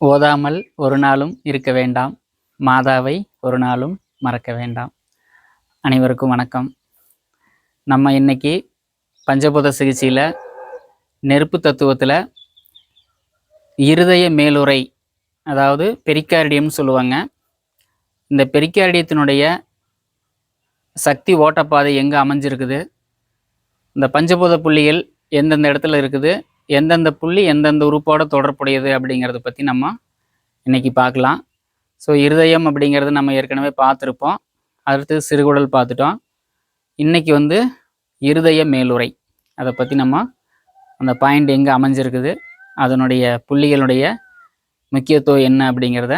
ஓதாமல் ஒரு நாளும் இருக்க வேண்டாம். மாதாவை ஒரு நாளும் மறக்க வேண்டாம். அனைவருக்கும் வணக்கம். நம்ம இன்னைக்கு பஞ்சபூத சிகிச்சையில் நெருப்பு தத்துவத்தில் இருதய மேலுறை அதாவது பெரிக்கார்டியம்னு சொல்லுவாங்க. இந்த பெரிக்கார்டியத்தினுடைய சக்தி ஓட்டப்பாதை எங்கே அமைஞ்சிருக்குது? இந்த பஞ்சபூத புள்ளிகள் எந்தெந்த இடத்துல இருக்குது? எந்தெந்த புள்ளி எந்தெந்த உறுப்போட தொடர்புடையது அப்படிங்கிறத பற்றி நம்ம இன்னைக்கு பார்க்கலாம். ஸோ இருதயம் அப்படிங்கிறது நம்ம ஏற்கனவே பார்த்துருப்போம். அடுத்து சிறுகுடல் பார்த்துட்டோம். இன்னைக்கு வந்து இருதய மேலுரை அதை பற்றி நம்ம அந்த பாயிண்ட் எங்கே அமைஞ்சிருக்குது அதனுடைய புள்ளிகளுடைய முக்கியத்துவம் என்ன அப்படிங்கிறத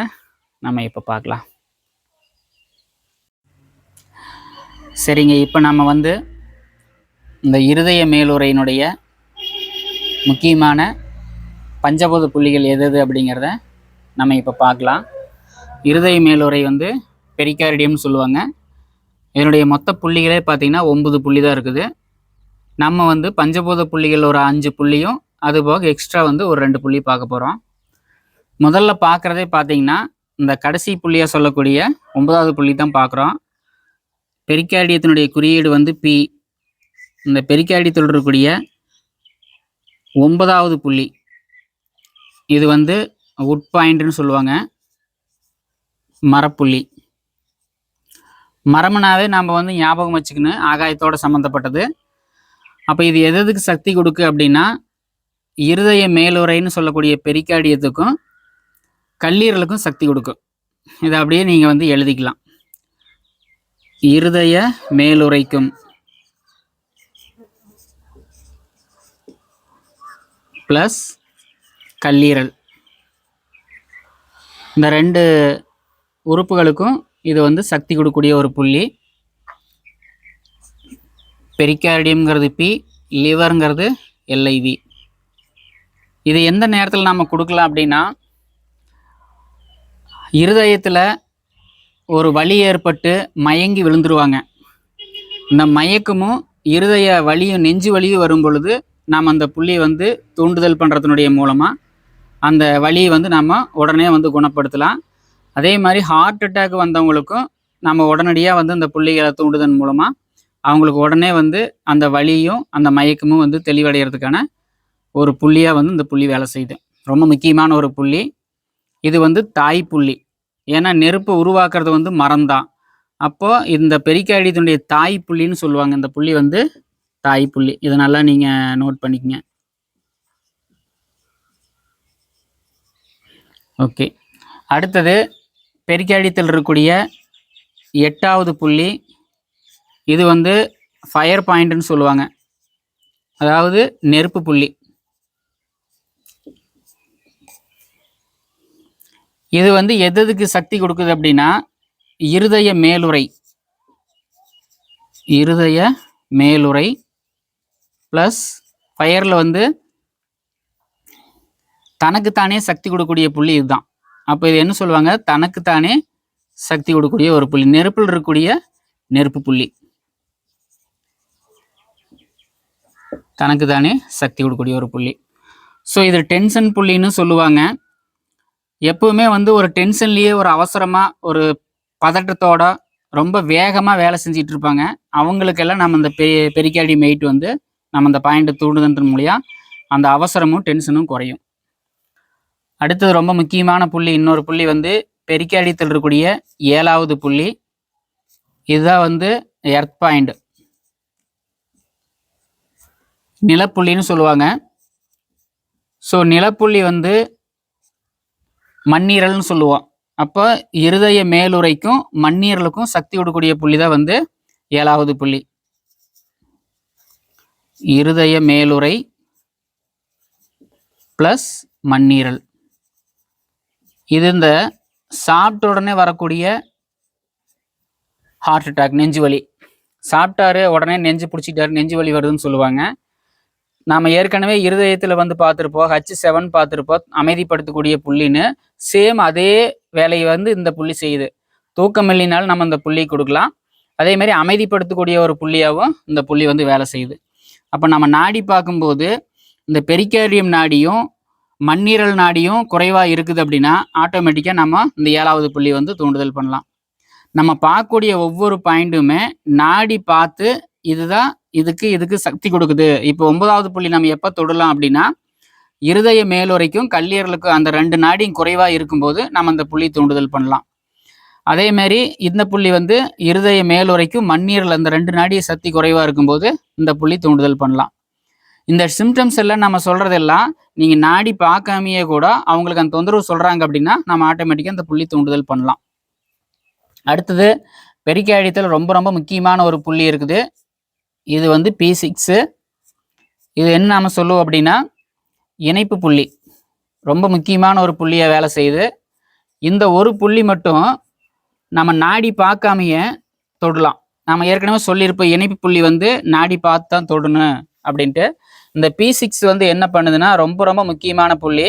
நம்ம இப்போ பார்க்கலாம். சரிங்க இப்போ நம்ம வந்து இந்த இருதய மேலுரையினுடைய முக்கியமான பஞ்சபூத புள்ளிகள் எது எது அப்படிங்கிறத நம்ம இப்போ பார்க்கலாம். இருதய மேலுறை வந்து பெரிகார்டியம்னு சொல்லுவாங்க. இதனுடைய மொத்த புள்ளிகளே பார்த்திங்கன்னா ஒம்பது புள்ளி தான் இருக்குது. நம்ம வந்து பஞ்சபூத புள்ளிகள் ஒரு அஞ்சு புள்ளியும் அது போக எக்ஸ்ட்ரா வந்து ஒரு ரெண்டு புள்ளி பார்க்க போகிறோம் முதல்ல பார்க்குறதே பார்த்தீங்கன்னா இந்த கடைசி புள்ளியாக சொல்லக்கூடிய ஒன்பதாவது புள்ளி தான் பார்க்குறோம். பெரிக்காடியத்தினுடைய குறியீடு வந்து பி இந்த பெரிக்காடியத்தில் இருக்கக்கூடிய ஒன்பதாவது புள்ளி. இது வந்து உட் பாயிண்ட்னு சொல்லுவாங்க. மரப்புள்ளி. மரம்னாவே நாம் வந்து ஞாபகம் வச்சுக்கணும் ஆகாயத்தோட சம்மந்தப்பட்டது அப்போ இது எதுக்கு சக்தி கொடுக்கு அப்படின்னா இருதய மேலுரைன்னு சொல்லக்கூடிய பெரிக்காடியத்துக்கும் கல்லீரலுக்கும் சக்தி கொடுக்கும் இதை அப்படியே நீங்கள் வந்து எழுதிக்கலாம். இருதய மேலுரைக்கும் ப்ளஸ் கல்லீரல். இந்த ரெண்டு உறுப்புகளுக்கும் இது வந்து சக்தி கொடுக்கக்கூடிய ஒரு புள்ளி. பெரிக்கார்டியம்ங்கிறது பி லிவருங்கிறது எல்ஐவி இது எந்த நேரத்தில் நாம் கொடுக்கலாம் அப்படின்னா இருதயத்தில் ஒரு வலி ஏற்பட்டு மயங்கி விழுந்துருவாங்க. இந்த மயக்கமும் இருதய வலியும் நெஞ்சு வலியும் வரும் பொழுது நாம் அந்த புள்ளியை வந்து தூண்டுதல் பண்ணுறதுனுடைய மூலமாக அந்த வழியை வந்து நம்ம உடனே வந்து குணப்படுத்தலாம். அதே மாதிரி ஹார்ட் அட்டாக் வந்தவங்களுக்கும் நம்ம உடனடியாக வந்து அந்த புள்ளிகளை தூண்டுதல் மூலமாக அவங்களுக்கு உடனே வந்து அந்த வலியும் அந்த மயக்கமும் வந்து தெளிவடைகிறதுக்கான ஒரு புள்ளியாக வந்து இந்த புள்ளி வேலை செய்யுது. ரொம்ப முக்கியமான ஒரு புள்ளி. இது வந்து தாய் புள்ளி. ஏன்னா நெருப்பை உருவாக்குறது வந்து மரம்தான். அப்போது இந்த பெரிக்காடியத்தினுடைய தாய் புள்ளின்னு சொல்லுவாங்க. இந்த புள்ளி வந்து தாய் புள்ளி. இதை நல்லா நீங்கள் நோட் பண்ணிக்கங்க. ஓகே அடுத்தது பெரிக்காடியத்தில் இருக்கக்கூடிய எட்டாவது புள்ளி. இது வந்து ஃபயர் பாயிண்ட்னு சொல்லுவாங்க. அதாவது நெருப்பு புள்ளி. இது வந்து எதுக்கு சக்தி கொடுக்குது அப்படின்னா இருதய மேலுரை இருதய மேலுரை ப்ளஸ் ஃபயரில் வந்து தனக்குத்தானே சக்தி கொடுக்கக்கூடிய புள்ளி இதுதான். அப்போ இது என்ன சொல்லுவாங்க? தனக்குத்தானே சக்தி கொடுக்கக்கூடிய ஒரு புள்ளி. நெருப்பில் இருக்கக்கூடிய நெருப்பு புள்ளி. தனக்குத்தானே சக்தி கொடுக்கக்கூடிய ஒரு புள்ளி. ஸோ இது டென்ஷன் புள்ளின்னு சொல்லுவாங்க. எப்பவுமே வந்து ஒரு டென்ஷன்லேயே ஒரு அவசரமாக ஒரு பதட்டத்தோட ரொம்ப வேகமாக வேலை செஞ்சிட்டு இருப்பாங்க. அவங்களுக்கெல்லாம் நம்ம இந்த பெ பெரிக்காடி மெயிட் வந்து நம்ம அந்த பாயிண்ட்டை தூண்டுதன் மூலியம் அந்த அவசரமும் டென்ஷனும் குறையும். அடுத்தது ரொம்ப முக்கியமான புள்ளி இன்னொரு புள்ளி வந்து பெரிக்காடியத்தில் இருக்கக்கூடிய ஏழாவது புள்ளி. இதுதான் வந்து எர்த் பாயிண்ட் நிலப்புள்ளின்னு சொல்லுவாங்க. ஸோ நிலப்புள்ளி வந்து மண்ணீரல்னு சொல்லுவோம். அப்போ இருதய மேலுறைக்கும் மண்ணீரலுக்கும் சக்தி கொடுக்கக்கூடிய புள்ளி தான் வந்து ஏழாவது புள்ளி. இருதய மேலுரை ப்ளஸ் மண்ணீரல். இது இந்த சாப்பிட்ட உடனே வரக்கூடிய ஹார்ட் அட்டாக் நெஞ்சு வலி. சாப்பிட்டாரு உடனே நெஞ்சு பிடிச்சிட்டாரு நெஞ்சு வலி வருதுன்னு சொல்லுவாங்க. நாம் ஏற்கனவே இருதயத்தில் வந்து பார்த்துருப்போம் ஹச் செவன் பார்த்துருப்போம் அமைதிப்படுத்தக்கூடிய புள்ளின்னு. சேம் அதே வேலையை வந்து இந்த புள்ளி செய்யுது. தூக்கம் இல்லைனாலும் நம்ம இந்த புள்ளி கொடுக்கலாம். அதே மாதிரி அமைதிப்படுத்தக்கூடிய ஒரு புள்ளியாகவும் இந்த புள்ளி வந்து வேலை செய்யுது. அப்போ நம்ம நாடி பார்க்கும்போது இந்த பெரிகார்டியம் நாடியும் மண்ணீரல் நாடியும் குறைவாக இருக்குது அப்படின்னா ஆட்டோமேட்டிக்காக நம்ம இந்த ஏழாவது புள்ளி வந்து தூண்டுதல் பண்ணலாம். நம்ம பார்க்கக்கூடிய ஒவ்வொரு பாயிண்ட்டுமே நாடி பார்த்து இதுதான் இதுக்கு இதுக்கு சக்தி கொடுக்குது. இப்போ ஒன்பதாவது புள்ளி நம்ம எப்போ தொடலாம் அப்படின்னா இருதய மேலுரைக்கும் கல்லீரலுக்கும் அந்த ரெண்டு நாடியும் குறைவாக இருக்கும்போது நம்ம அந்த புள்ளி தூண்டுதல் பண்ணலாம். அதே மாதிரி இந்த புள்ளி வந்து இருதய மேலுரைக்கும் மண்ணீரல் அந்த ரெண்டு நாடிய சக்தி குறைவாக இருக்கும்போது இந்த புள்ளி தூண்டுதல் பண்ணலாம். இந்த சிம்டம்ஸ் எல்லாம் நம்ம சொல்கிறதெல்லாம் நீங்கள் நாடி பார்க்காமையே கூட அவங்களுக்கு அந்த தொந்தரவு சொல்கிறாங்க அப்படின்னா நம்ம ஆட்டோமேட்டிக்காக அந்த புள்ளி தூண்டுதல் பண்ணலாம். அடுத்தது பெரிக்காயடித்தல் ரொம்ப ரொம்ப முக்கியமான ஒரு புள்ளி இருக்குது. இது வந்து பி சிக்ஸு இது என்ன நாம் சொல்லுவோம் அப்படின்னா இணைப்பு புள்ளி. ரொம்ப முக்கியமான ஒரு புள்ளியை வேலை செய்யுது. இந்த ஒரு புள்ளி மட்டும் நம்ம நாடி பார்க்காமையே தொடலாம். நம்ம ஏற்கனவே சொல்லியிருப்போம் இணைப்பு புள்ளி வந்து நாடி பார்த்து தான் தொடணும் அப்படின்ட்டு. இந்த பி சிக்ஸ் வந்து என்ன பண்ணுதுன்னா ரொம்ப ரொம்ப முக்கியமான புள்ளி.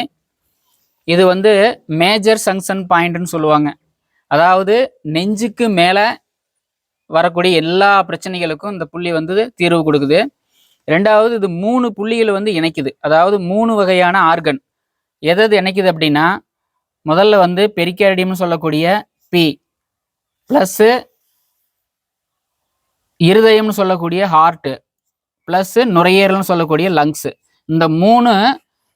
இது வந்து மேஜர் சங்ஷன் பாயிண்ட்னு சொல்லுவாங்க. அதாவது நெஞ்சுக்கு மேலே வரக்கூடிய எல்லா பிரச்சனைகளுக்கும் இந்த புள்ளி வந்து தீர்வு கொடுக்குது. ரெண்டாவது இது மூணு புள்ளிகள் வந்து இணைக்குது. அதாவது மூணு வகையான ஆர்கன் எது இணைக்குது அப்படின்னா முதல்ல வந்து பெரிக்காரடியம்னு சொல்லக்கூடிய பி ப்ளஸ்ஸு இருதயம்னு சொல்லக்கூடிய ஹார்ட்டு ப்ளஸ்ஸு நுரையீரல்னு சொல்லக்கூடிய லங்ஸு இந்த மூணு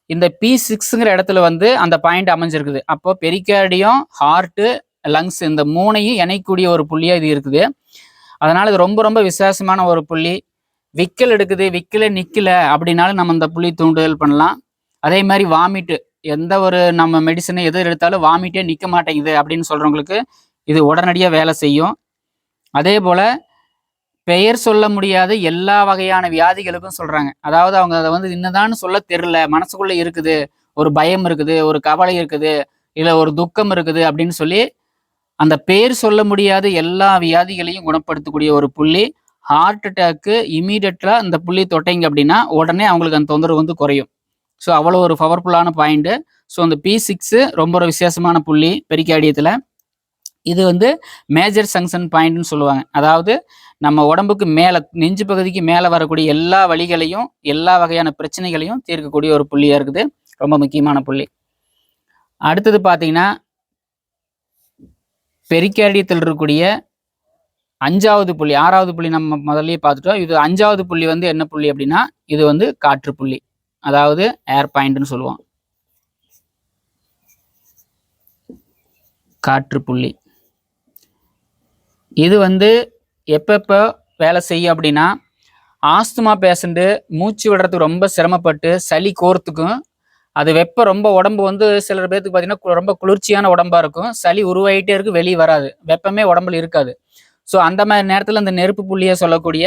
இந்த பி சிக்ஸுங்கிற இடத்துல வந்து அந்த பாயிண்ட் அமைஞ்சிருக்குது. அப்போ பெரிக்கார்டியம் ஹார்ட்டு லங்ஸ் இந்த மூணையும் இணைக்கக்கூடிய ஒரு புள்ளியாக இது இருக்குது. அதனால் இது ரொம்ப ரொம்ப விசேஷமான ஒரு புள்ளி. விக்கல் எடுக்குது விக்கல நிற்கல அப்படின்னாலும் நம்ம இந்த புள்ளி தூண்டுதல் பண்ணலாம். அதே மாதிரி வாமிட்டு எந்த ஒரு நம்ம மெடிசனை எது எடுத்தாலும் வாமிட்டே நிற்க மாட்டேங்குது அப்படின்னு சொல்கிறவங்களுக்கு இது உடனடியாக வேலை செய்யும். அதே போல் பெயர் சொல்ல முடியாத எல்லா வகையான வியாதிகளுக்கும் சொல்கிறாங்க அதாவது அவங்க அதை வந்து இன்னதான்னு சொல்ல தெரில மனசுக்குள்ளே இருக்குது. ஒரு பயம் இருக்குது. ஒரு கவலை இருக்குது. இல்லை ஒரு துக்கம் இருக்குது அப்படின்னு சொல்லி அந்த பேர் சொல்ல முடியாத எல்லா வியாதிகளையும் குணப்படுத்தக்கூடிய ஒரு புள்ளி ஹார்ட் அட்டாக்கு இமீடியட்டாக இந்த புள்ளி தொட்டைங்க அப்படின்னா உடனே அவங்களுக்கு அந்த தொந்தரவு வந்து குறையும். ஸோ அவ்வளோ ஒரு பவர்ஃபுல்லான பாயிண்ட்டு ஸோ அந்த பி சிக்ஸு ரொம்ப ஒரு விசேஷமான புள்ளி. பெரிக்காடியத்தில் இது வந்து மேஜர் சங்ஷன் பாயிண்ட்னு சொல்லுவாங்க. அதாவது நம்ம உடம்புக்கு மேலே நெஞ்சு பகுதிக்கு மேலே வரக்கூடிய எல்லா வழிகளையும் எல்லா வகையான பிரச்சனைகளையும் தீர்க்கக்கூடிய ஒரு புள்ளியாக இருக்குது. ரொம்ப முக்கியமான புள்ளி. அடுத்தது பார்த்தீங்கன்னா பெரிக்கார்டியத்தில் இருக்கக்கூடிய அஞ்சாவது புள்ளி ஆறாவது புள்ளி நம்ம முதல்லயே பார்த்துட்டோம் இது அஞ்சாவது புள்ளி வந்து என்ன புள்ளி அப்படின்னா இது வந்து காற்று புள்ளி. அதாவது ஏர் பாயிண்ட்னு சொல்லுவோம். காற்று புள்ளி. இது வந்து எப்பப்போ வேலை செய்யும் அப்படின்னா ஆஸ்துமா பேஷண்ட்டு மூச்சு விடுறதுக்கு ரொம்ப சிரமப்பட்டு சளி கோர்த்துக்கும் அது வெப்பம் ரொம்ப உடம்பு வந்து சிலர் பேர்த்துக்கு பார்த்தீங்கன்னா ரொம்ப குளிர்ச்சியான உடம்பாக இருக்கும். சளி உருவாகிட்டே இருக்கு வெளியே வராது. வெப்பமே உடம்புல இருக்காது. ஸோ அந்த மாதிரி நேரத்தில் இந்த நெருப்பு புள்ளியை சொல்லக்கூடிய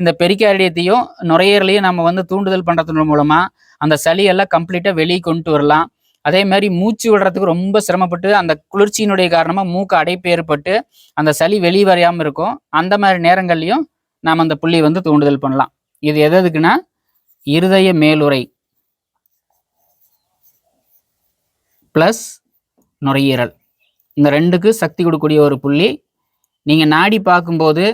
இந்த பெரிக்காரியத்தையும் நுரையீரலையும் நம்ம வந்து தூண்டுதல் பண்ணுறது மூலமாக அந்த சளியெல்லாம் கம்ப்ளீட்டாக வெளியே கொண்டு வரலாம். அதே மாதிரி மூச்சு விடுறதுக்கு ரொம்ப சிரமப்பட்டு அந்த குளிர்ச்சியினுடைய காரணமாக மூக்கு அடைப்பு ஏற்பட்டு அந்த சளி வெளிவரையாமல் இருக்கும். அந்த மாதிரி நேரங்கள்லையும் நாம் அந்த புள்ளி வந்து தூண்டுதல் பண்ணலாம். இது எது எதுக்குன்னா இருதய மேலுரை ப்ளஸ் நுரையீரல். இந்த ரெண்டுக்கு சக்தி கொடுக்கக்கூடிய ஒரு புள்ளி. நீங்கள் நாடி பார்க்கும்போது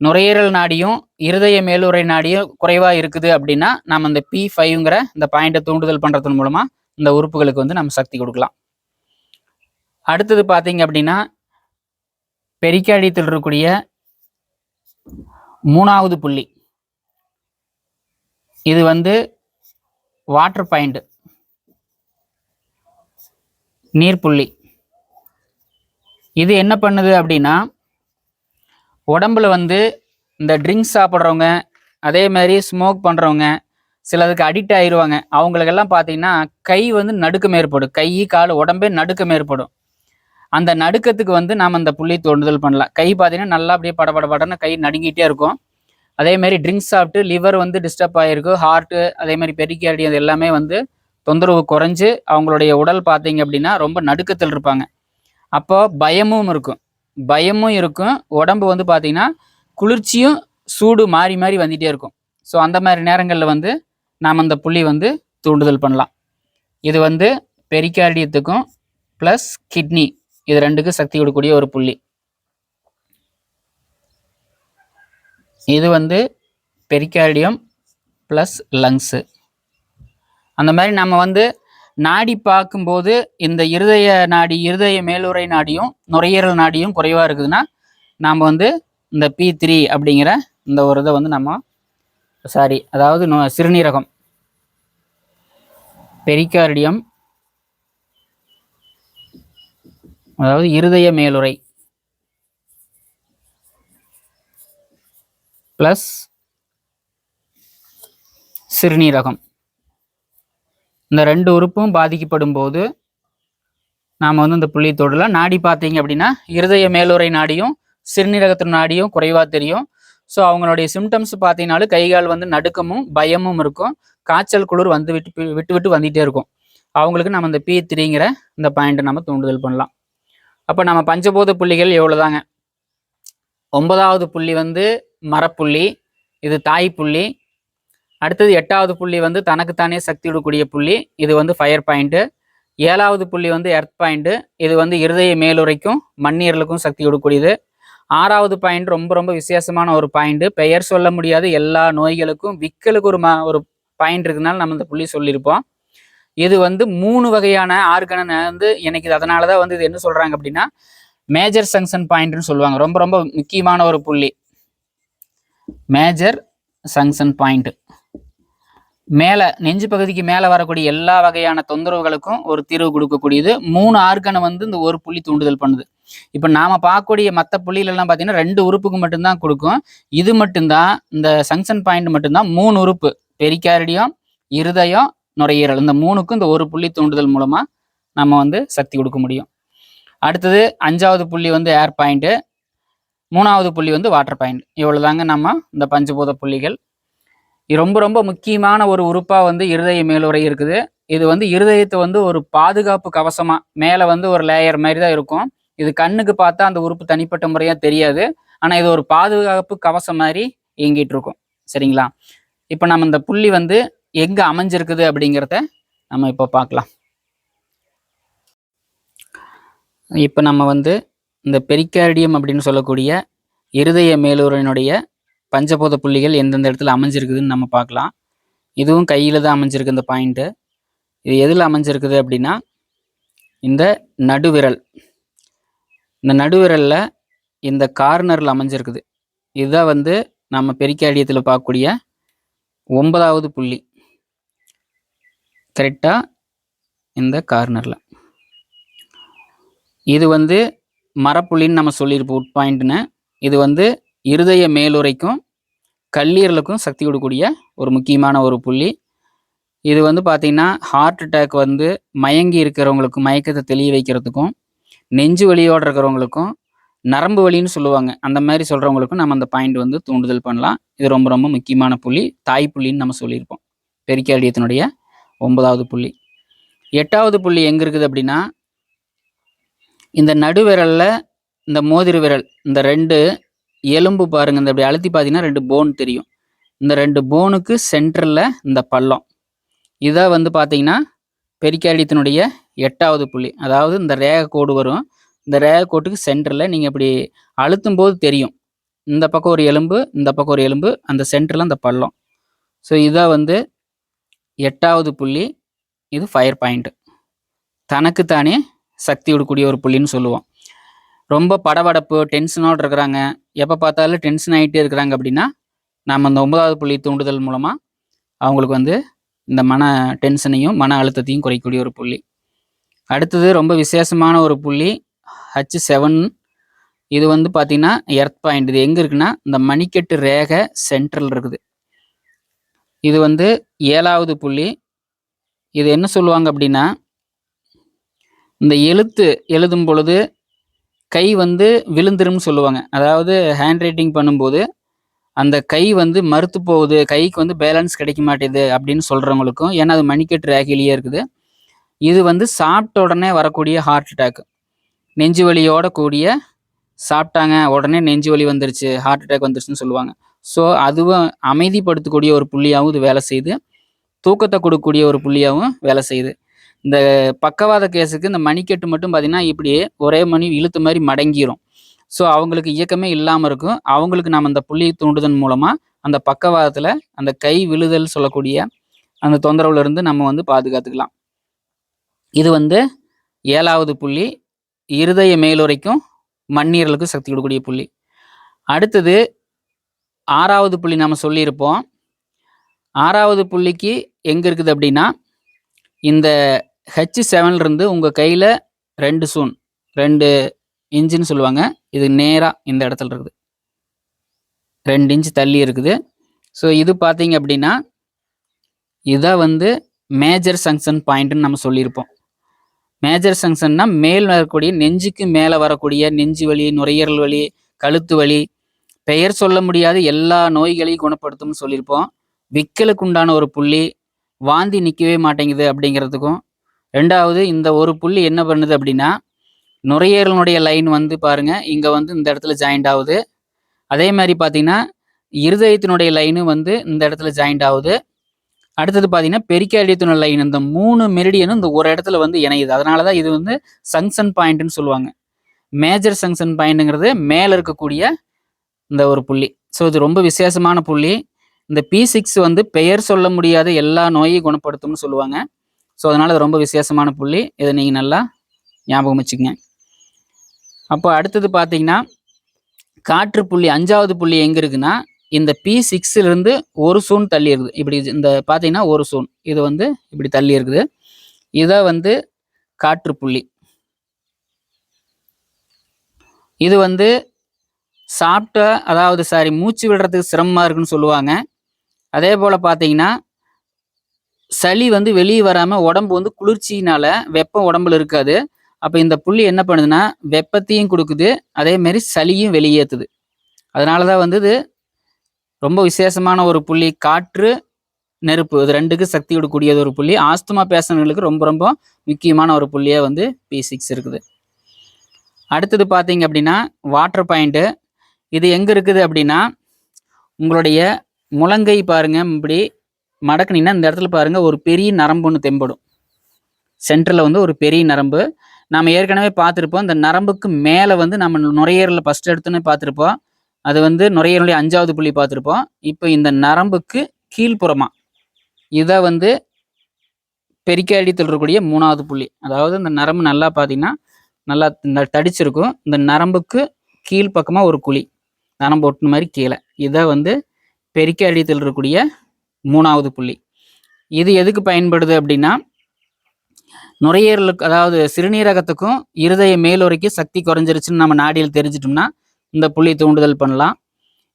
நுரையீரல் நாடியும் இருதய மேலுரை நாடியும் குறைவாக இருக்குது அப்படின்னா நாம் அந்த பி ஃபைவ்ங்கிற இந்த பாயிண்ட்டை தூண்டுதல் பண்ணுறதன் மூலமாக இந்த உறுப்புகளுக்கு வந்து நம்ம சக்தி கொடுக்கலாம். அடுத்தது பார்த்தீங்க அப்படின்னா பெரிக்காடியத்தில் இருக்கக்கூடிய மூணாவது புள்ளி. இது வந்து வாட்டர் பாயிண்ட் நீர்ப்புள்ளி இது என்ன பண்ணுது அப்படின்னா உடம்புல வந்து இந்த ட்ரிங்க்ஸ் சாப்பிட்றவங்க அதே மாதிரி ஸ்மோக் பண்ணுறவங்க சிலதுக்கு அடிக்ட் ஆயிடுவாங்க அவங்களுக்கெல்லாம் பார்த்தீங்கன்னா கை வந்து நடுக்கம் ஏற்படும். கை கால் உடம்பே நடுக்கம் ஏற்படும். அந்த நடுக்கத்துக்கு வந்து நாம் அந்த புள்ளி தோண்டுதல் பண்ணலாம். கை பார்த்தீங்கன்னா நல்லா அப்படியே படபடபடன்னு கை நடுங்கிட்டே இருக்கும். அதே மாதிரி ட்ரிங்க்ஸ் சாப்பிட்டு லிவர் வந்து டிஸ்டர்ப் ஆகிருக்கும் ஹார்ட்டு அதே மாதிரி பெருக்கி அது எல்லாமே வந்து தொந்தரவு குறைஞ்சு அவங்களுடைய உடல் பார்த்தீங்க அப்படின்னா ரொம்ப நடுக்கத்தில் இருப்பாங்க. அப்போ பயமும் இருக்கும். பயமும் இருக்கும். உடம்பு வந்து பார்த்தீங்கன்னா குளிர்ச்சியும் சூடு மாறி மாறி வந்துகிட்டே இருக்கும். ஸோ அந்த மாதிரி நேரங்களில் வந்து நாம் அந்த புள்ளி வந்து தூண்டுதல் பண்ணலாம். இது வந்து பெரிகார்டியத்துக்கும் ப்ளஸ் கிட்னி இது ரெண்டுக்கும் சக்தி கொடுக்கக்கூடிய ஒரு புள்ளி. இது வந்து பெரிகார்டியம் ப்ளஸ் லங்ஸு அந்த மாதிரி நம்ம வந்து நாடி பார்க்கும்போது இந்த இருதய நாடி இருதய மேலுறை நாடியும் நுரையீரல் நாடியும் குறைவாக இருக்குதுன்னா நாம் வந்து இந்த பி த்ரீ அப்படிங்கிற இந்த ஒரு இதை வந்து நம்ம சாரி அதாவது நோ சிறுநீரகம். பெரிகார்டியம் அதாவது இருதய மேலுறை. ப்ளஸ் சிறுநீரகம். இந்த ரெண்டு உறுப்பும் பாதிக்கப்படும் போது நாம் வந்து இந்த புள்ளி தொடலாம் நாடி பார்த்தீங்க அப்படின்னா இருதய மேலுறை நாடியும் சிறுநீரகத்தின் நாடியும் குறைவாக தெரியும். ஸோ அவங்களுடைய சிம்டம்ஸ் பார்த்தீங்கனாலும் கை கால் வந்து நடுக்கமும் பயமும் இருக்கும். காய்ச்சல் குளிர் வந்து விட்டு விட்டு விட்டு வந்துகிட்டே இருக்கும். அவங்களுக்கு நம்ம இந்த பி த்ரீங்கிற இந்த பாயிண்ட்டை நம்ம தூண்டுதல் பண்ணலாம். அப்போ நம்ம பஞ்சபூத புள்ளிகள் எவ்வளோதாங்க ஒன்பதாவது புள்ளி வந்து மரப்புள்ளி இது தாய் புள்ளி. அடுத்தது எட்டாவது புள்ளி வந்து தனக்குத்தானே சக்தி விடக்கூடிய புள்ளி இது வந்து ஃபயர் பாயிண்ட்டு ஏழாவது புள்ளி வந்து எர்த் பாயிண்ட்டு இது வந்து இருதய மேலுரைக்கும் மண்ணீரலுக்கும் சக்தி விடக்கூடியது ஆறாவது பாயிண்ட் ரொம்ப ரொம்ப விசேஷமான ஒரு பாயிண்ட் பெயர் சொல்ல முடியாத எல்லா நோய்களுக்கும் விக்கலுக்கு ஒரு ஒரு பாயிண்ட் இருக்குனால நம்ம இந்த புள்ளி சொல்லியிருப்போம். இது வந்து மூணு வகையான ஆர்கனை வந்து எனக்கு இது அதனால தான் வந்து இது என்ன சொல்கிறாங்க அப்படின்னா மேஜர் சங்ஷன் பாயிண்ட்னு சொல்லுவாங்க. ரொம்ப ரொம்ப முக்கியமான ஒரு புள்ளி. மேஜர் சங்ஷன் பாயிண்ட் மேலே நெஞ்சு பகுதிக்கு மேலே வரக்கூடிய எல்லா வகையான தொந்தரவுகளுக்கும் ஒரு தீர்வு கொடுக்கக்கூடியது. மூணு ஆர்கனை வந்து இந்த ஒரு புள்ளி தூண்டுதல் பண்ணுது. இப்போ நாம பார்க்கக்கூடிய மற்ற புள்ளிகளெல்லாம் பார்த்தீங்கன்னா ரெண்டு உறுப்புக்கு மட்டும்தான் கொடுக்கும். இது மட்டும்தான் இந்த சங்ஷன் பாயிண்ட் மட்டும்தான் மூணு உறுப்பு. பெரிக்காரடியம் இருதயம் நுரையீரல். இந்த மூணுக்கும் இந்த ஒரு புள்ளி தூண்டுதல் மூலமாக நம்ம வந்து சக்தி கொடுக்க முடியும். அடுத்தது அஞ்சாவது புள்ளி வந்து ஏர் பாயிண்ட்டு மூணாவது புள்ளி வந்து வாட்டர் பாயிண்ட் இவ்வளோதாங்க நம்ம இந்த பஞ்சபூத புள்ளிகள். ரொம்ப ரொம்ப முக்கியமான ஒரு உறுப்பாக வந்து இருதய மேலுறை இருக்குது. இது வந்து இருதயத்தை வந்து ஒரு பாதுகாப்பு கவசமாக மேலே வந்து ஒரு லேயர் மாதிரி தான் இருக்கும். இது கண்ணுக்கு பார்த்தா அந்த உறுப்பு தனிப்பட்ட முறையாக தெரியாது. ஆனால் இது ஒரு பாதுகாப்பு கவசம் மாதிரி இயங்கிட்டு இருக்கும். சரிங்களா? இப்போ நம்ம இந்த புள்ளி வந்து எங்கே அமைஞ்சிருக்குது அப்படிங்கிறத நம்ம இப்போ பார்க்கலாம். இப்போ நம்ம வந்து இந்த பெரிக்கார்டியம் அப்படின்னு சொல்லக்கூடிய இருதய மேலூரனுடைய பஞ்சபோத புள்ளிகள் எந்தெந்த இடத்துல அமைஞ்சிருக்குதுன்னு நம்ம பார்க்கலாம். இதுவும் கையில் தான் அமைஞ்சிருக்கு இந்த பாயிண்ட்டு இது எதில் அமைஞ்சிருக்குது அப்படின்னா இந்த நடுவிரல். இந்த நடுவிரலில் இந்த கார்னரில் அமைஞ்சிருக்குது. இதுதான் வந்து நம்ம பெரிகார்டியத்தில் பார்க்கக்கூடிய ஒன்பதாவது புள்ளி. கரெக்டாக இந்த கார்னரில். இது வந்து மரப்புள்ளின்னு நம்ம சொல்லியிருப்போம் உட் பாயிண்ட்னு இது வந்து இருதய மேலுறைக்கும் கல்லீரலுக்கும் சக்தி கொடுக்கக்கூடிய ஒரு முக்கியமான ஒரு புள்ளி. இது வந்து பார்த்திங்கன்னா ஹார்ட் அட்டாக் வந்து மயங்கி இருக்கிறவங்களுக்கும் மயக்கத்தை தெளிய வைக்கிறதுக்கும் நெஞ்சு வலியோடு இருக்கிறவங்களுக்கும் நரம்பு வலின்னு சொல்லுவாங்க. அந்த மாதிரி சொல்கிறவங்களுக்கும் நம்ம அந்த பாயிண்ட் வந்து தூண்டுதல் பண்ணலாம். இது ரொம்ப ரொம்ப முக்கியமான புள்ளி. தாய் புள்ளின்னு நம்ம சொல்லியிருப்போம். பெரிக்கார்டியத்தினுடைய ஒன்பதாவது புள்ளி. எட்டாவது புள்ளி எங்கே இருக்குது அப்படின்னா இந்த நடுவிரலில் இந்த மோதிர விரல் இந்த ரெண்டு எலும்பு பாருங்க. இந்த அப்படி அழுத்தி பார்த்தீங்கன்னா ரெண்டு போன் தெரியும். இந்த ரெண்டு போனுக்கு சென்டரில் இந்த பள்ளம். இதான் வந்து பார்த்தீங்கன்னா பெரிக்காரியத்தினுடைய எட்டாவது புள்ளி. அதாவது இந்த ரேக கோடு வரும். இந்த ரேக கோட்டுக்கு சென்டரில் நீங்கள் இப்படி அழுத்தும் போது தெரியும். இந்த பக்கம் ஒரு எலும்பு இந்த பக்கம் ஒரு எலும்பு அந்த சென்டரில் அந்த பள்ளம். ஸோ இதான் வந்து எட்டாவது புள்ளி. இது ஃபயர் பாயிண்ட்டு தனக்குத்தானே சக்தி விடக்கூடிய ஒரு புள்ளின்னு சொல்லுவோம். ரொம்ப படபடப்பு டென்ஷனோடு இருக்கிறாங்க. எப்போ பார்த்தாலும் டென்ஷன் ஆகிட்டே இருக்கிறாங்க அப்படின்னா நம்ம அந்த ஒன்பதாவது புள்ளி தூண்டுதல் மூலமாக அவங்களுக்கு வந்து இந்த மன டென்ஷனையும் மன அழுத்தத்தையும் குறைக்கக்கூடிய ஒரு புள்ளி. அடுத்தது ரொம்ப விசேஷமான ஒரு புள்ளி ஹச் செவன் இது வந்து பார்த்திங்கன்னா எர்த் பாயிண்ட் இது எங்கே இருக்குன்னா இந்த மணிக்கட்டு ரேகை சென்ட்ரல் இருக்குது. இது வந்து ஏழாவது புள்ளி. இது என்ன சொல்லுவாங்க அப்படின்னா இந்த எழுத்து எழுதும் பொழுது கை வந்து விழுந்துரும்னு சொல்லுவாங்க. அதாவது ஹேண்ட் ரைட்டிங் பண்ணும்போது அந்த கை வந்து மறுத்து போகுது கைக்கு வந்து பேலன்ஸ் கிடைக்க மாட்டேது அப்படின்னு சொல்கிறவங்களுக்கும் ஏன்னா அது மணிக்கட்டு ரேகிலேயே இருக்குது. இது வந்து சாப்பிட்ட உடனே வரக்கூடிய ஹார்ட் அட்டாக் நெஞ்சு வலியோட கூடிய சாப்பிட்டாங்க உடனே நெஞ்சு வலி வந்துருச்சு ஹார்ட் அட்டாக் வந்துருச்சுன்னு சொல்லுவாங்க. ஸோ அதுவும் அமைதிப்படுத்தக்கூடிய ஒரு புள்ளியாகவும் இது வேலை செய்யுது தூக்கத்தை கொடுக்கக்கூடிய ஒரு புள்ளியாகவும் வேலை செய்யுது இந்த பக்கவாத கேஸுக்கு இந்த மணிக்கட்டு மட்டும் பார்த்தீங்கன்னா இப்படியே ஒரே மணி இழுத்து மாதிரி மடங்கிரும். ஸோ அவங்களுக்கு இயக்கமே இல்லாமல் இருக்கும். அவங்களுக்கு நம்ம அந்த புள்ளி தூண்டுதன் மூலமாக அந்த பக்கவாதத்தில் அந்த கை விழுதல் சொல்லக்கூடிய அந்த தொந்தரவுலேருந்து நம்ம வந்து பாதுகாத்துக்கலாம். இது வந்து ஏழாவது புள்ளி இருதய மேலுரைக்கும் மண்ணீரலுக்கு சக்தி கொடுக்கக்கூடிய புள்ளி. அடுத்தது ஆறாவது புள்ளி நம்ம சொல்லியிருப்போம். ஆறாவது புள்ளிக்கு எங்கே இருக்குது அப்படின்னா இந்த ஹெச் செவன்லேருந்து உங்கள் கையில் ரெண்டு சூன் ரெண்டு இன்ச்சுன்னு சொல்லுவாங்க. இது நேராக இந்த இடத்துல இருக்குது. ரெண்டு இன்ச் தள்ளி இருக்குது. ஸோ இது பார்த்தீங்க அப்படின்னா இதான் வந்து மேஜர் சங்ஷன் பாயிண்ட்னு நம்ம சொல்லியிருப்போம். மேஜர் சங்ஷன்னா மேல் வரக்கூடிய நெஞ்சுக்கு மேலே வரக்கூடிய நெஞ்சு வலி நுரையீரல் வலி கழுத்து வலி பெயர் சொல்ல முடியாத எல்லா நோய்களையும் குணப்படுத்தும்னு சொல்லியிருப்போம். விக்கலுக்கு உண்டான ஒரு புள்ளி வாந்தி நிற்கவே மாட்டேங்குது அப்படிங்கிறதுக்கும் ரெண்டாவது இந்த ஒரு புள்ளி என்ன பண்ணுது அப்படின்னா நுரையீரலினுடைய லைன் வந்து பாருங்க இங்கே வந்து இந்த இடத்துல ஜாயிண்ட் ஆகுது. அதே மாதிரி பார்த்தீங்கன்னா இருதயத்தினுடைய லைனு வந்து இந்த இடத்துல ஜாயிண்ட் ஆகுது. அடுத்தது பார்த்தீங்கன்னா பெரிக்கார்டியத்தினுடைய லைன் இந்த மூணு மெரிடியனும் இந்த ஒரு இடத்துல வந்து இணையுது. அதனால தான் இது வந்து சங்ஷன் பாயிண்ட்னு சொல்லுவாங்க. மேஜர் சங்ஷன் பாயிண்ட்டுங்கிறது மேலே இருக்கக்கூடிய இந்த ஒரு புள்ளி. ஸோ இது ரொம்ப விசேஷமான புள்ளி. இந்த பி சிக்ஸ் வந்து பெயர் சொல்ல முடியாத எல்லா நோயையும் குணப்படுத்தும்னு சொல்லுவாங்க. ஸோ அதனால் இது ரொம்ப விசேஷமான புள்ளி. இதை நீங்கள் நல்லா ஞாபகம் வச்சுக்கங்க. அப்போ அடுத்தது பார்த்தீங்கன்னா காற்று புள்ளி அஞ்சாவது புள்ளி எங்கே இருக்குன்னா இந்த பி சிக்ஸ்லேருந்து ஒரு சூன் தள்ளி இருக்குது. இப்படி இந்த பார்த்தீங்கன்னா ஒரு சூன். இது வந்து இப்படி தள்ளி இருக்குது. இதை வந்து காற்று புள்ளி. இது வந்து சாப்பிட்ட அதாவது சாரி மூச்சு விடுறதுக்கு சிரமமாக இருக்குன்னு சொல்லுவாங்க. அதே போல் பார்த்தீங்கன்னா சளி வந்து வெளியே வராமல் உடம்பு வந்து குளிர்ச்சியினால வெப்பம் உடம்புல இருக்காது. அப்போ இந்த புள்ளி என்ன பண்ணுதுன்னா வெப்பத்தையும் கொடுக்குது. அதே மாதிரி சளியும் வெளியேற்றுது அதனால தான் வந்து இது ரொம்ப விசேஷமான ஒரு புள்ளி. காற்று நெருப்பு இது ரெண்டுக்கு சக்தி கொடுக்கக்கூடியது ஒரு புள்ளி. ஆஸ்துமா பேஷண்ட்களுக்கு ரொம்ப ரொம்ப முக்கியமான ஒரு புள்ளியாக வந்து பி சிக்ஸ் இருக்குது. அடுத்தது பார்த்தீங்க அப்படின்னா வாட்டர் பாயிண்ட்டு இது எங்கே இருக்குது அப்படின்னா உங்களுடைய முழங்கை பாருங்க இப்படி மடக்குனீங்கன்னா இந்த இடத்துல பாருங்கள் ஒரு பெரிய நரம்பு ஒன்று தெம்படும் சென்டரில் வந்து ஒரு பெரிய நரம்பு. நாம் ஏற்கனவே பார்த்துருப்போம் இந்த நரம்புக்கு மேலே வந்து நம்ம நுரையீரலில் ஃபஸ்ட் எடுத்தோன்னே பார்த்துருப்போம். அது வந்து நுரையீரலுடைய அஞ்சாவது புள்ளி பார்த்துருப்போம். இப்போ இந்த நரம்புக்கு கீழ்ப்புறமா இதை வந்து பெரிக்காடித்தில் இருக்கக்கூடிய மூணாவது புள்ளி. அதாவது இந்த நரம்பு நல்லா பார்த்தீங்கன்னா நல்லா இந்த தடிச்சிருக்கும். இந்த நரம்புக்கு கீழ்ப்பக்கமாக ஒரு குழி நரம்பு ஒட்டுன மாதிரி கீழே. இதை வந்து பெரிக்காடியத்தில் இருக்கக்கூடிய மூணாவது புள்ளி. இது எதுக்கு பயன்படுது அப்படின்னா நுரையீரலுக்கு அதாவது சிறுநீரகத்துக்கும் இருதய மேலுரைக்கும் சக்தி குறைஞ்சிருச்சுன்னு நம்ம நாடியில் தெரிஞ்சிட்டோம்னா இந்த புள்ளி தூண்டுதல் பண்ணலாம்.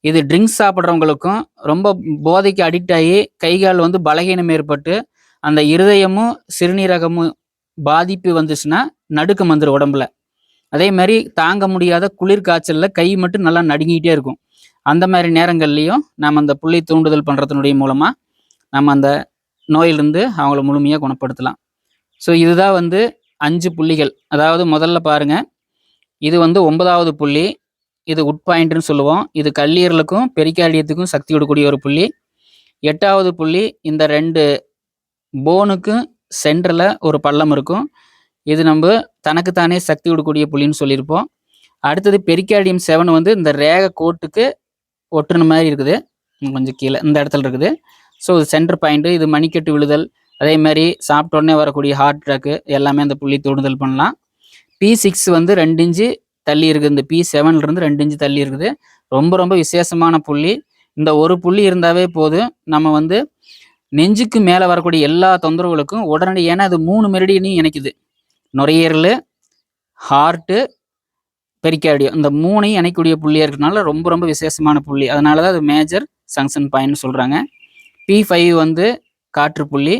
இது ட்ரிங்க்ஸ் சாப்பிட்றவங்களுக்கும் ரொம்ப போதைக்கு அடிக்ட் ஆகி கை கால் வந்து பலகீனம் ஏற்பட்டு அந்த இருதயமும் சிறுநீரகமும் பாதிப்பு வந்துச்சுன்னா நடுக்கம் வந்துடும் உடம்புல. அதே மாதிரி தாங்க முடியாத குளிர் காய்ச்சலில் கை மட்டும் நல்லா நடுங்கிட்டே இருக்கும். அந்த மாதிரி நேரங்கள்லையும் நம்ம அந்த புள்ளி தூண்டுதல் பண்ணுறதுனுடைய மூலமாக நம்ம அந்த நோயிலிருந்து அவங்கள முழுமையாக குணப்படுத்தலாம். ஸோ இதுதான் வந்து அஞ்சு புள்ளிகள். அதாவது முதல்ல பாருங்கள் இது வந்து ஒன்பதாவது புள்ளி. இது உட்பாயிண்ட்னு சொல்லுவோம். இது கல்லீரலுக்கும் பெரிக்கார்டியத்துக்கும் சக்தி கொடுக்கக்கூடிய ஒரு புள்ளி. எட்டாவது புள்ளி இந்த ரெண்டு போனுக்கும் சென்டரில் ஒரு பள்ளம் இருக்கும். இது நம்ம தனக்குத்தானே சக்தி கொடுக்கக்கூடிய புள்ளின்னு சொல்லியிருப்போம். அடுத்தது பெரிக்காடியம் செவன் வந்து இந்த ரேக கோட்டுக்கு ஒட்டுன மாதிரி இருக்குது. கொஞ்சம் கீழே இந்த இடத்துல இருக்குது. ஸோ இது சென்டர் பாயிண்ட்டு இது மணிக்கட்டு விழுதல். அதே மாதிரி சாப்பிட்ட உடனே வரக்கூடிய ஹார்ட் அட்டாக்கு எல்லாமே அந்த புள்ளி தூண்டுதல் பண்ணலாம். பி சிக்ஸ் வந்து ரெண்டு இன்ச்சு தள்ளி இருக்குது. இந்த பி செவன்லேருந்து ரெண்டு இன்ச்சு தள்ளி இருக்குது. ரொம்ப ரொம்ப விசேஷமான புள்ளி. இந்த ஒரு புள்ளி இருந்தாவே போதும். நம்ம வந்து நெஞ்சுக்கு மேலே வரக்கூடிய எல்லா தொந்தரவுகளுக்கும் உடனடி ஏன்னா அது மூணு மெரிடியனையும் இணைக்குது. நுரையீரல் ஹார்ட்டு பெரிக்கார்டியம் இந்த மூணையும் இணைக்கூடிய புள்ளியாக இருக்கிறதுனால ரொம்ப ரொம்ப விசேஷமான புள்ளி. அதனால தான் அது மேஜர் சங்ஷன் பாயிண்ட் சொல்கிறாங்க பி ஃபைவ் வந்து காற்று புள்ளி.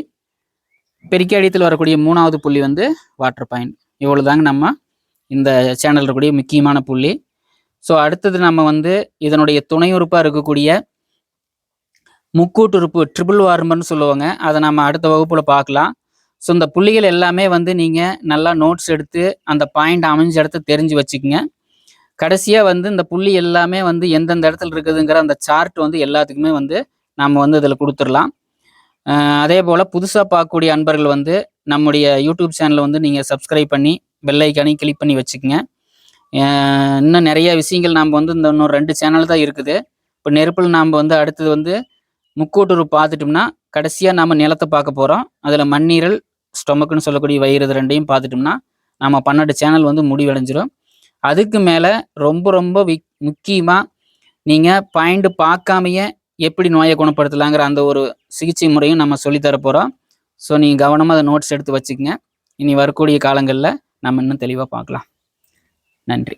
பெரிக்காடியத்தில் வரக்கூடிய மூணாவது புள்ளி வந்து வாட்டர் பாயிண்ட் இவ்வளோ தாங்க நம்ம இந்த சேனல் இருக்கக்கூடிய முக்கியமான புள்ளி. ஸோ அடுத்தது நம்ம வந்து இதனுடைய துணை உறுப்பாக இருக்கக்கூடிய முக்கூட்டுறுப்பு ட்ரிபிள் வார்மர்னு சொல்லுவாங்க. அதை நம்ம அடுத்த வகுப்பில் பார்க்கலாம். ஸோ இந்த புள்ளிகள் எல்லாமே வந்து நீங்கள் நல்லா நோட்ஸ் எடுத்து அந்த பாயிண்ட் அமைஞ்ச இடத்த தெரிஞ்சு வச்சுக்கோங்க. கடைசியாக வந்து இந்த புள்ளி எல்லாமே வந்து எந்தெந்த இடத்துல இருக்குதுங்கிற அந்த சார்ட் வந்து எல்லாத்துக்குமே வந்து நம்ம வந்து இதில் கொடுத்துடலாம். அதே போல் புதுசாக பார்க்கக்கூடிய அன்பர்கள் வந்து நம்முடைய யூடியூப் சேனலை வந்து நீங்கள் சப்ஸ்கிரைப் பண்ணி பெல்லைக்கானையும் கிளிக் பண்ணி வச்சுக்கோங்க. இன்னும் நிறைய விஷயங்கள் நாம் வந்து இந்த இன்னும் ரெண்டு சேனல் தான் இருக்குது. இப்போ நெருப்பில் நாம் வந்து அடுத்தது வந்து முக்கூட்டுரு பார்த்துட்டோம்னா கடைசியாக நாம் நிலத்தை பார்க்க போகிறோம் அதில் மண்ணீரல் ஸ்டொமக்குன்னு சொல்லக்கூடிய வயிறு இது ரெண்டையும் பார்த்துட்டோம்னா நம்ம பன்னெண்டு சேனல் வந்து முடிவடைஞ்சிடும் அதுக்கு மேலே ரொம்ப ரொம்ப விக் முக்கியமாக நீங்கள் பாயிண்ட் பார்க்காமையே எப்படி நோயை குணப்படுத்தலாங்கிற அந்த ஒரு சிகிச்சை முறையும் நம்ம சொல்லித்தர போகிறோம் ஸோ நீங்கள் கவனமாக அதை நோட்ஸ் எடுத்து வச்சுக்கோங்க. இனி வரக்கூடிய காலங்களில் நம்ம இன்னும் தெளிவாக பார்க்கலாம். நன்றி.